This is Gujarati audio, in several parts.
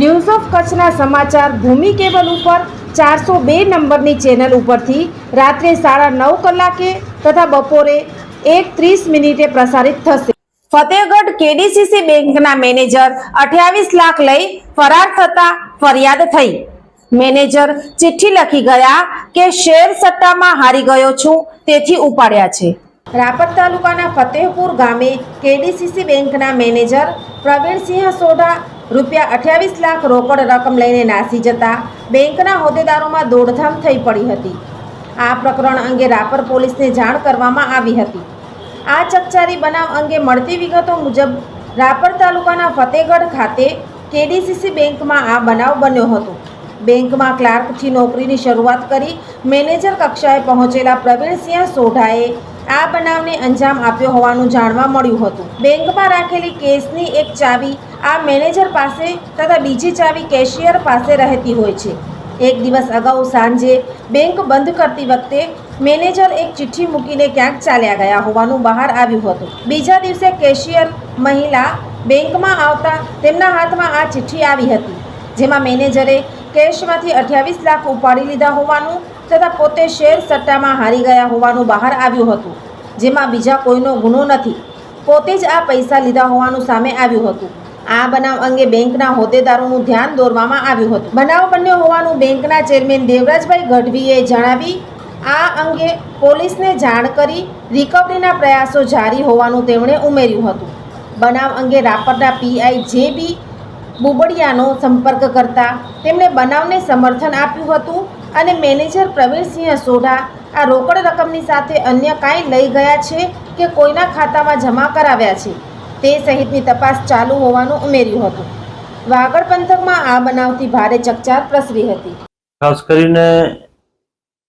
news of કચ્છના સમાચાર ભૂમિ કેબલ ઉપર ચારસો બે નંબરની ચેનલ ઉપરથી રાત્રે સાડા નવ કલાકે તથા બપોરે એક ત્રીસ મિનિટે પ્રસારિત થશે. ફતેહગઢ કેડીસીસી બેંકના મેનેજર અઠ્યાવીસ લાખ લઈ ફરાર થતા ફરિયાદ થઈ. મેનેજર ચિઠ્ઠી લખી ગયા કે શેર સટ્ટામાં હારી ગયો છું, તેથી ઉપાડ્યા છે. રાપર તાલુકાના ફતેહપુર ગામે કેડીસીસી બેંકના મેનેજર પ્રવીણસિંહ સોઢા રૂપિયા અઠ્યાવીસ લાખ રોકડ રકમ લઈને નાસી જતા બેંકના હોદ્દેદારોમાં દોડધામ થઈ પડી હતી. આ પ્રકરણ અંગે રાપર પોલીસને જાણ કરવામાં આવી હતી. આ ચકચારી બનાવ અંગે મળતી વિગતો મુજબ રાપર તાલુકાના ફતેગઢ ખાતે કેડીસીસી બેંકમાં આ બનાવ બન્યો હતો. બેંકમાં ક્લાર્કથી નોકરીની શરૂઆત કરી મેનેજર કક્ષાએ પહોંચેલા પ્રવીણસિંહ સોઢાએ આ બનાવને અંજામ આપ્યો હોવાનું જાણવા મળ્યું હતું. બેંકમાં રાખેલી કેસની એક ચાવી આ મેનેજર પાસે તથા બીજી ચાવી કેશિયર પાસે રહેતી હોય છે. એક દિવસ અગાઉ સાંજે બેંક બંધ કરતી વખતે મેનેજર એક ચિઠ્ઠી મૂકીને ક્યાંક ચાલ્યા ગયા હોવાનું બહાર આવ્યું હતું. બીજા દિવસે કેશિયર મહિલા બેંકમાં આવતા તેમના હાથમાં આ ચિઠ્ઠી આવી હતી, જેમાં મેનેજરે કેશમાંથી અઠ્યાવીસ લાખ ઉપાડી લીધા હોવાનું તથા પોતે શેર સટ્ટામાં હારી ગયા હોવાનું બહાર આવ્યું હતું, જેમાં બીજા કોઈનો ગુનો નથી. પોતે જ આ પૈસા લીધા હોવાનું સામે આવ્યું હતું. આ બનાવ અંગે બેંકના હોદ્દેદારોનું ધ્યાન દોરવામાં આવ્યું હતું. બનાવ બન્યો હોવાનું બેંકના ચેરમેન દેવરાજભાઈ ગઢવીએ જણાવી, આ અંગે પોલીસને જાણ કરી રિકવરીના પ્રયાસો જારી હોવાનું તેમણે ઉમેર્યું હતું. બનાવ અંગે રાપરના પીઆઈ જે બી બુબડિયાનો સંપર્ક કરતા તેમણે બનાવને સમર્થન આપ્યું હતું. અને મેનેજર પ્રવીણસિંહ સોઢા, આ રોકડ રકમની સાથે અન્ય કાંઈ લઈ ગયા છે કે કોઈના ખાતામાં જમા કરાવ્યા છે, તે સહિતની તપાસ ચાલુ હોવાનું ઉમેર્યું હતું. વાગડ પંથકમાં આ બનાવથી ભારે ચકચાર પ્રસરી હતી. ખાસ કરીને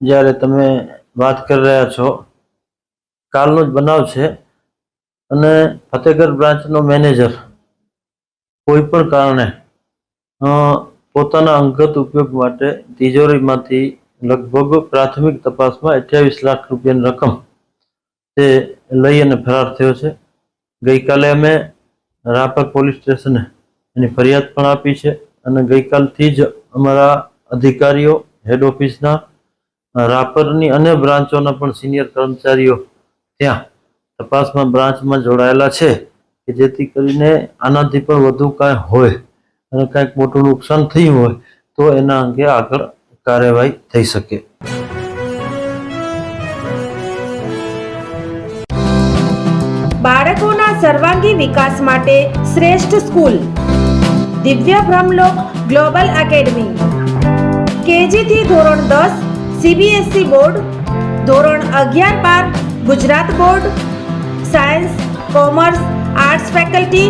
જ્યારે તમે વાત કરી રહ્યા છો, કાલનો જ બનાવ છે અને ફતેહગઢ બ્રાન્ચનો મેનેજર કોઈ પણ કારણે પોતાના અંગત ઉપયોગ માટે તિજોરીમાંથી લગભગ પ્રાથમિક તપાસમાં અઠ્યાવીસ લાખ રૂપિયાની રકમ તે લઈ અને ફરાર થયો છે. ગઈકાલે અમે રાપર પોલીસ સ્ટેશને એની ફરિયાદ પણ આપી છે અને ગઈકાલથી જ અમારા અધિકારીઓ, હેડ ઓફિસના, રાપરની અન્ય બ્રાન્ચોના પણ સિનિયર કર્મચારીઓ ત્યાં તપાસમાં બ્રાન્ચમાં જોડાયેલા છે કે જેથી કરીને આનાથી પણ વધુ કાંઈ હોય. અને કાંઈક મોટું નુકસાન થયું હોય, તો એના અંગે આગળ કાર્યવાહી થઈ શકે. બાળકોના સર્વાંગી વિકાસ માટે શ્રેષ્ઠ સ્કૂલ. દિવ્ય બ્રહ્મલોક ગ્લોબલ એકેડમી. કેજીથી ધોરણ દસ, સીબીએસઈ બોર્ડ. ધોરણ અગિયાર બાર, Gujarat board. Science, commerce, arts faculty.